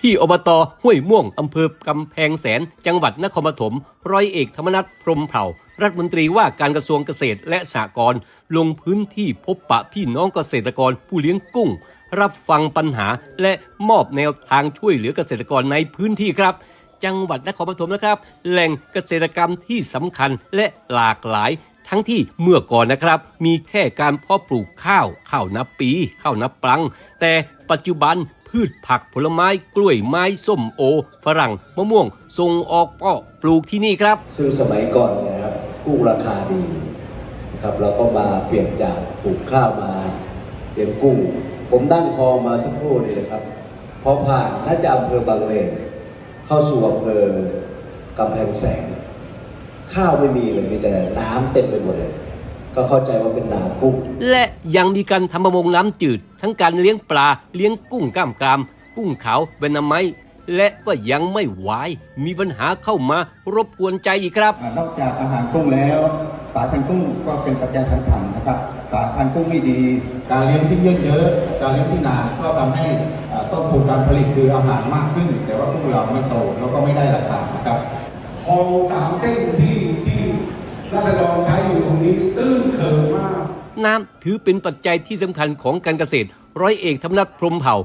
ที่อบตห้วยม่วงอำเภอกำแพงแสน จังหวัดนครปฐมร้อยเอกธรรมนัฐพรมเผ่า รัฐมนตรีว่าการกระทรวงเกษตรและสหกรณ์ลงพื้นที่พบปะพี่น้องเกษตรกรผู้เลี้ยงกุ้ง รับฟังปัญหาและมอบแนวทางช่วยเหลือเกษตรกรในพื้นที่ครับจังหวัดนครปฐมนะครับ แหล่งเกษตรกรรมที่สำคัญและหลากหลาย ทั้งที่เมื่อก่อนนะครับ มีแค่การเพาะปลูกข้าว ข้าวนับปี ข้าวนับปลัง แต่ปัจจุบัน พืชผักผลไม้กล้วยไม้ส้มโอ ฝรั่งมะม่วงส่งออกเพาะปลูกที่นี่ครับ ซึ่งสมัยก่อนเนี่ยครับกุ้ราคาดีนะครับเราก็มาเปลี่ยนจากปลูกข้าวมาเลี้ยงกุ้งผมนั่งคอมาสักครู่นี่นะครับ พอผ่านน่าจะอำเภอบางเลนเข้าสู่อำเภอกำแพงแสนข้าวไม่มีเลยมีแต่น้ำเต็มไปหมดเลย ก็เข้าใจว่าเป็นนากุ้งและยังมีการทำประมงน้ำจืด ทั้งการเลี้ยงปลาเลี้ยงกุ้งกล้ามกราม กุ้งขาวเบนาไมและก็ยังไม่ไหวมีปัญหาเข้ามารบกวนใจอีกครับอ่านอกจากอาหารกุ้งแล้ว สายพันธุ์กุ้งก็เป็นปัจจัยสำคัญนะครับ สายพันธุ์กุ้งไม่ดี การเลี้ยงที่เยอะๆการเลี้ยงที่นานก็ทำให้อ่าต้นทุนการผลิตคืออาหารมากขึ้น แต่ว่ากุ้งเราไม่โตแล้วก็ไม่ได้ราคานะครับคลองสามเส้นที่ที่ราษฎรใช้อยู่ตรงนี้ตื้นเขินมาก น้ำถือเป็นปัจจัยที่สำคัญของการเกษตร ร้อยเอกธรรมนัฐพรมเผ่า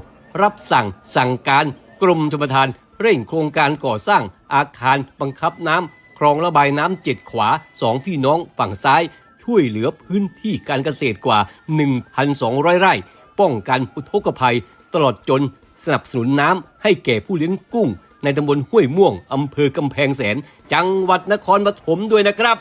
รับสั่งสั่งการกรมชลประทาน เร่งโครงการก่อสร้างอาคารบังคับน้ำคลองระบายน้ำเจ็ดขวาสองพี่น้องฝั่งซ้าย ช่วยเหลือพื้นที่การเกษตรกว่า 1,200 ไร่ ป้องกันอุทกภัย ตลอดจนสนับสนุนน้ำให้แก่ผู้เลี้ยงกุ้ง ในตำบลห้วยม่วงอำเภอกำแพงแสน จังหวัดนครปฐมด้วยนะครับ